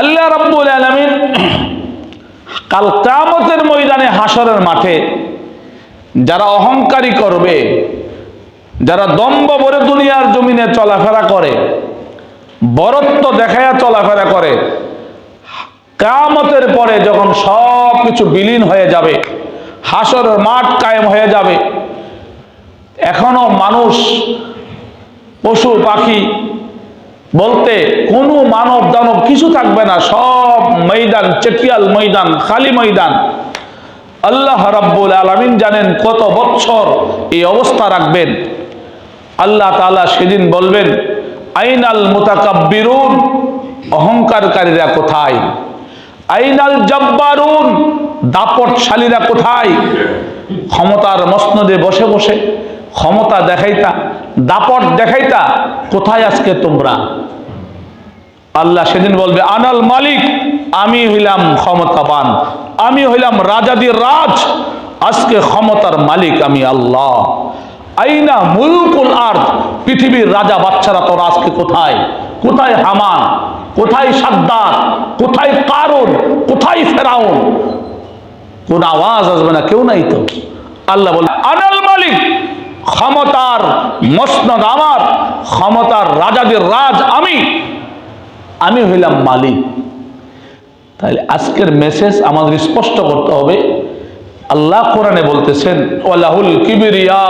আল্লাহ রব্বুল আলমিন কাল কামতের ময়দানে হাসরের মাঠে যারা অহংকারী করবে, যারা দম্ব ভরে দুনিয়ার জমিনে চলাফেরা করে, বরত্ব দেখায়া চলাফেরা করে কামতের পরে যখন সব কিছু বিলীন হয়ে যাবে হাসরের মাঠ কায়েম হয়ে যাবে, এখনও মানুষ, পশু পাখি বলতে কোনো মানব দানব কিছু থাকবে না, সব ময়দান, চেটিয়াল ময়দান, খালি ময়দান। আল্লাহ রাব্বুল আলামিন জানেন কত বছর এই অবস্থা রাখবেন। আল্লাহ তাআলা সেদিন বলবেন, আইনাল মুতাকাব্বিরুন অহংকারকারীরা কোথায়? আইনাল জব্বারুন দাপটশালীরা কোথায়? ক্ষমতার মসনদে বসে বসে ক্ষমতা দেখাইতা, দাপট দেখাইতা, কোথায় আজকে তোমরা? আল্লাহ সেদিন বলবে, আনাল মালিক, আমি হইলাম ক্ষমতাবান, আমি হইলাম রাজাদির রাজ, আজকে ক্ষমতার মালিক আমি আল্লাহ। আইনা মুলকুল আর পৃথিবীর রাজা বাচ্চারা তোরা আজকে কোথায়? কোথায় হামান? কোথায় সাদ্দার কোথায় কারুন? কোথায় ফেরাউন? কোন আওয়াজ আসবে না, কেউ নাই তো। আল্লাহ বলে, আনাল মালিক, ক্ষমতার মসনদ আমার, ক্ষমতার রাজাদের রাজ আমি আমি হইলাম মালিক। তাহলে আজকের মেসেজ আমাদের স্পষ্ট করতে হবে। আল্লাহ কোরআনে বলতেছেন ওয়ালাহুল কিবরিয়া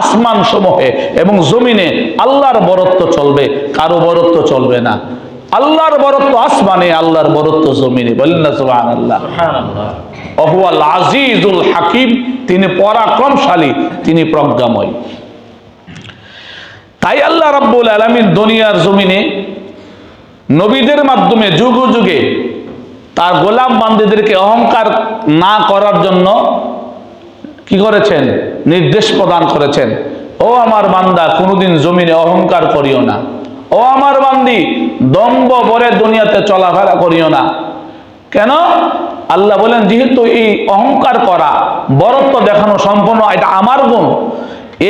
আসমান সমূহে এবং জমিনে আল্লাহর বরত্ব চলবে কারও বরত্ব চলবে না। আল্লাহর বরত্ব আসমানে আল্লাহর বরত্ব জমিনে। বলেন না সুবহানাল্লাহ। অহুয়াল আজিজুল হাকিম তিনি পরাক্রমশালী তিনি প্রজ্ঞাময়। তাই আল্লাহ রাব্বুল আলামিন দুনিয়ার জমিনে নবীদের মাধ্যমে যুগ যুগে তার গোলাম বান্দীদেরকে অহংকার না করার জন্য কি করেছেন? নির্দেশ প্রদান করেছেন। ও আমার বান্দা, কোনোদিন জমিনে অহংকার করিও না। ও আমার বান্দি দম্ব ভরে দুনিয়াতে চলাফেরা করিও না। কেন? আল্লাহ বলেন, যেহেতু এই অহংকার করা, বরত্ব দেখানো সম্পূর্ণ, এটা আমার গুণ।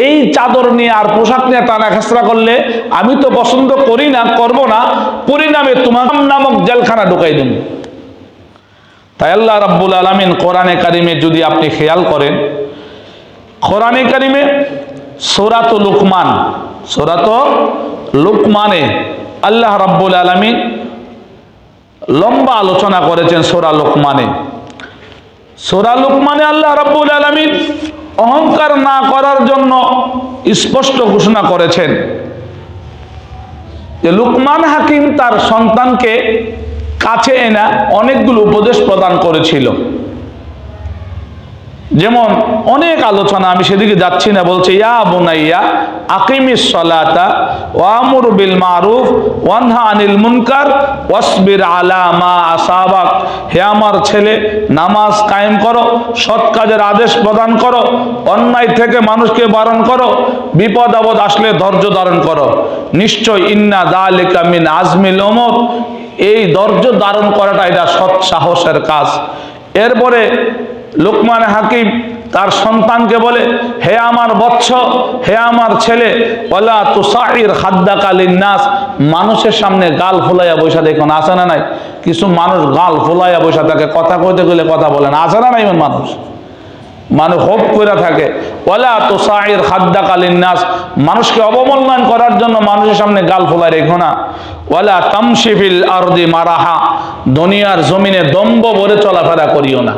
এই চাদর নিয়ে আর পোশাক নিয়ে টানা খেসরা করলে আমি তো পছন্দ করি না, করব না। পরিণামে তোমার নামক জেলখানা ঢুকাই দেব তাই আল্লাহ রাব্বুল আলামিন কোরআনে কারিমে যদি আপনি খেয়াল করেন, কোরআনে কারিমে সোরাত লুকমান, সোরাত লুকমানে আল্লাহ রাব্বুল আলামিন লম্বা আলোচনা করেছেন সোরা লোকমানে। সোরা লোকমানে আল্লাহ রাব্বুল আলামিন অহংকার না করার জন্য স্পষ্ট ঘোষণা করেছেন যে লুকমান হাকিম তার সন্তানকে কাছে এনা অনেকগুলো উপদেশ প্রদান করেছিল। যেমন অনেক আলোচনা, আমি সেদিকে যাচ্ছি না, বলছে, ইয়া বোনাইয়া আকিমিস সলাতা ওয়ামুর বিল মারুফ, ওয়ানহা আনিল মুনকার, ওয়াসবির আলা মা আসাবাক। হে আমার ছেলে, নামাজ কায়েম করো, সৎ কাজের আদেশ প্রদান করো, অন্যায় থেকে মানুষকে বারণ করো, বিপদ আপদ আসলে ধৈর্য ধারণ করো। নিশ্চয় ইন্না দালিকা মিন আজমিল ওমর এই ধৈর্য ধারণ করাটা এটা সৎ সাহসের কাজ। এরপরে লোকমান হাকিম তার সন্তানকে বলে, হে আমার বৎস, হে আমার ছেলে ওলা তুষাহির খাদ্দাকালীন নাস মানুষের সামনে গাল ফুলাইয়া বৈশা দেখুন আছে না নাই? কিছু মানুষ গাল ফুলাইয়া বৈশা থাকে, কথা কইতে গেলে কথা বলে না, আছে না নাই মানুষ? মানুষ হোপ করে থাকে ওলা তুষাহির খাদ্দাকালীন নাস মানুষকে অবমূল্যায়ন করার জন্য মানুষের সামনে গাল ফুলাই রেখো না। ওয়ালা তামশিফিল আরদি মারাহা। দুনিয়ার জমিনে দম্ব ভরে চলাফেরা করিও না।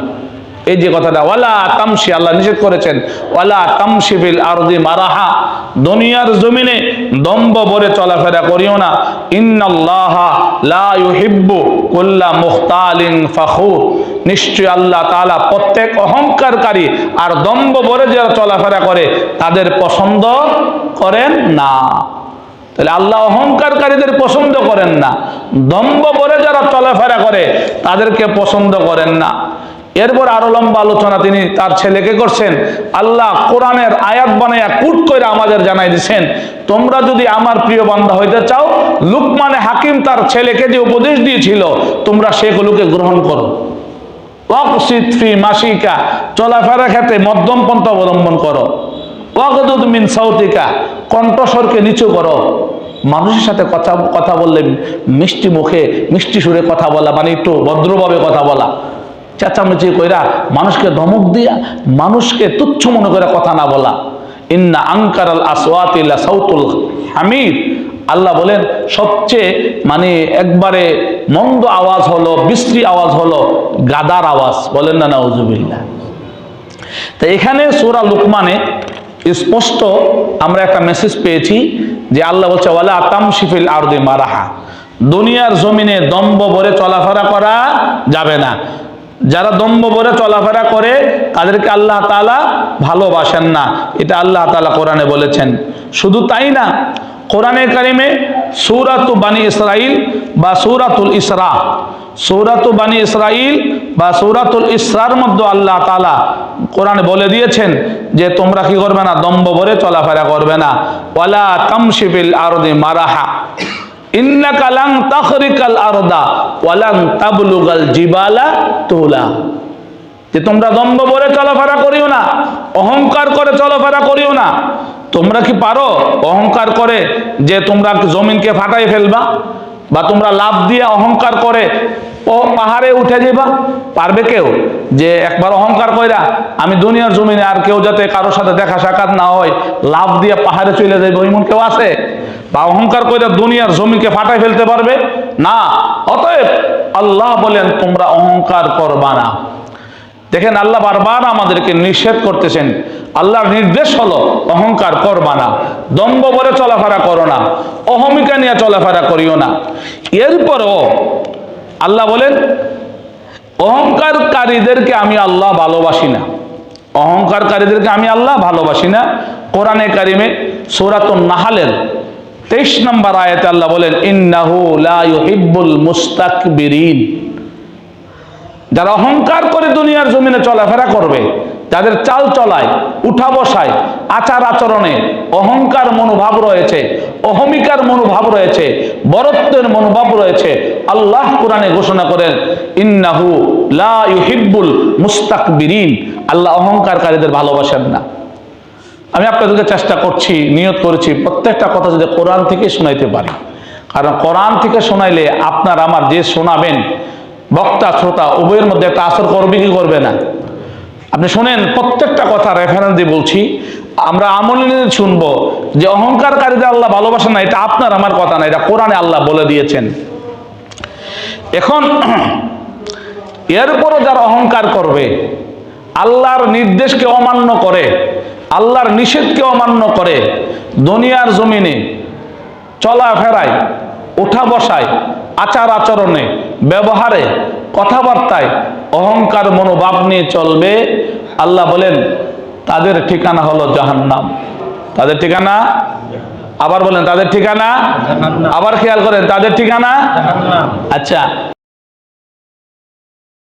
এই যে কথাটা, ওয়ালা তামসি আল্লাহ নিষেধ করেছেন, ওয়ালা তামসিফিল আরদি মারাহা, দুনিয়ার জমিনে দম্ব ভরে চলাফেরা করিও না। ইন্নাল্লাহা লা ইউহিব্বু কুল্লা মুখতালিন ফাখুর। নিশ্চয় আল্লাহ তাআলা প্রত্যেক অহংকারকারী আর দম্ব ভরে যারা চলাফেরা করে, তাদের পছন্দ করেন না। তাহলে আল্লাহ অহংকারকারীদের পছন্দ করেন না। দম্ব ভরে যারা চলাফেরা করে, তাদেরকে পছন্দ করেন না। এরপর আরও লম্বা আলোচনা তিনি তার ছেলেকে করছেন। আল্লাহ কোরআনের আয়াত বানাইয়া কুট করে আমাদের জানাই দিচ্ছেন তোমরা যদি আমার প্রিয় বান্ধা হইতে চাও, লুকমানে হাকিম তার ছেলেকে যে উপদেশ দিয়েছিল, তোমরা সেগুলোকে গ্রহণ করো। ফি মাসিকা চলাফেরা ক্ষেত্রে মধ্যম পন্থা অবলম্বন করো। ওয়াকদুদ মিন সাউতিকা, কণ্ঠস্বরকে নিচু করো। মানুষের সাথে কথা কথা বললে মিষ্টি মুখে, মিষ্টি সুরে কথা বলা মানে একটু ভদ্রভাবে কথা বলা। চেঁচামেচি কইরা মানুষকে ধমক দিয়া মানুষকে তুচ্ছ মনে করে কথা না বলা। ইন্না আঙ্কার আল আসওয়াতিল্লা সাউতুল হামিদ। আল্লাহ বলেন, সবচেয়ে মানে একবারে মন্দ আওয়াজ হলো, বিশ্রী আওয়াজ হলো গাদার আওয়াজ। বলেন না, নাউজুবিল্লাহ। তো এখানে সুরা লুকমানে স্পষ্ট আমরা একটা মেসেজ পেয়েছি যে আল্লাহ বলছে, ওয়ালা আতাম শিফিল আরদে মারাহা। দুনিয়ার জমিনে দম্ব ভরে চলাফেরা করা যাবে না। যারা দম্ব ভরে চলাফেরা করে, তাদেরকে আল্লাহ তাআলা ভালোবাসেন না। এটা আল্লাহ তালা কোরআনে বলেছেন। শুধু তাই না, কোরআনে কারিমে সূরাতু বানি ইসরাইল বা সৌরাতুল ইসরা, সৌরাতু বানি ইসরাইল বা সৌরাতুল ইসরার মধ্যে আল্লাহ তালা কোরআনে বলে দিয়েছেন যে, তোমরা কি করবে না দম্ব ভরে চলাফেরা করবে না। ওয়ালা তামশিবিল আরদি মারাহা। ইন্নাকা লাং তাখরিকাল আরদা ওয়ালাং তাবলুগাল জিবালা তুলা। যে তোমরা দম্ব ভরে চলাফেরা করিও না, অহংকার করে চলাফেরা করিও না। তোমরা কি পারো অহংকার করে যে তোমরা জমিনকে ফাটাই ফেলবা বা তোমরা লাভ দিয়ে অহংকার করে ও পাহাড়ে উঠে যাবা পারবে কেউ? যে একবার অহংকার কইরা আমি দুনিয়ার জমিনে আর কেউ যাতে কারোর সাথে দেখা সাক্ষাৎ না হয়, লাভ দিয়ে পাহাড়ে চলে যাবে এমন কেউ আছে? বা অহংকার কইরা দুনিয়ার জমিকে ফাটাই ফেলতে পারবে? না। অতএব আল্লাহ বলেন, তোমরা অহংকার করবা না। দেখেন, আল্লাহ বারবার আমাদেরকে নিষেধ করতেছেন। আল্লাহর নির্দেশ হলো, অহংকার করবা না। দম্ব বলে চলাফেরা করো না। অহমিকা নিয়ে চলাফেরা করিও না। এরপরও আল্লাহ বলেন, অহংকারকারীদেরকে আমি আল্লাহ ভালোবাসি না। অহংকারকারীদেরকে আমি আল্লাহ ভালোবাসি না। কোরআনে কারিমে সৌরাতুন নাহালের তেইশ নম্বর আয়াতে আল্লাহ বলেন, ইন্নাহু লা ইউহিব্বুল মুস্তাকবিরিন। যারা অহংকার করে দুনিয়ার জমিনে চলাফেরা করবে, যাদের চাল চলায়, উঠা বসায়, আচার আচরণে অহংকার মনোভাব রয়েছে, অহমিকার মনোভাব রয়েছে, বরত্বের মনোভাব রয়েছে, আল্লাহ কোরআনে ঘোষণা করেন, ইন্নাহু লা ইউহিব্বুল মুস্তাকবিরিন। আল্লাহ অহংকারকারীদের ভালোবাসেন না। আমি আপনাদেরকে চেষ্টা করছি, নিয়ত করেছি, প্রত্যেকটা কথা যদি কোরআন থেকে শোনাইতে পারি। কারণ কোরআন থেকে শোনাইলে আপনার আমার যে শোনাবেন, বক্তা, শ্রোতা, উভয়ের মধ্যে একটা আসর করবে কি করবে না? আপনি শোনেন, প্রত্যেকটা কথা রেফারেন্স দিয়ে বলছি, আমরা আমল নিয়ে শুনব যে অহংকারকারীদের আল্লাহ ভালোবাসে না, এটা আপনার আমার কথা না, এটা কোরআনে আল্লাহ বলে দিয়েছেন। এখন, এরপরও যারা অহংকার করবে, আল্লাহর নির্দেশকে অমান্য করে আল্লাহর নিষেধকে অমান্য করে দুনিয়ার জমিনে চলাফেরায় ওঠা বসায় আচার আচরণে ব্যবহারে কথাবার্তায় অহংকার মনোভাব নিয়ে চলবে আল্লাহ বলেন তাদের ঠিকানা হলো জাহান্নাম। তাদের ঠিকানা? আবার বলেন তাদের ঠিকানা? আবার খেয়াল করেন তাদের ঠিকানা? আচ্ছা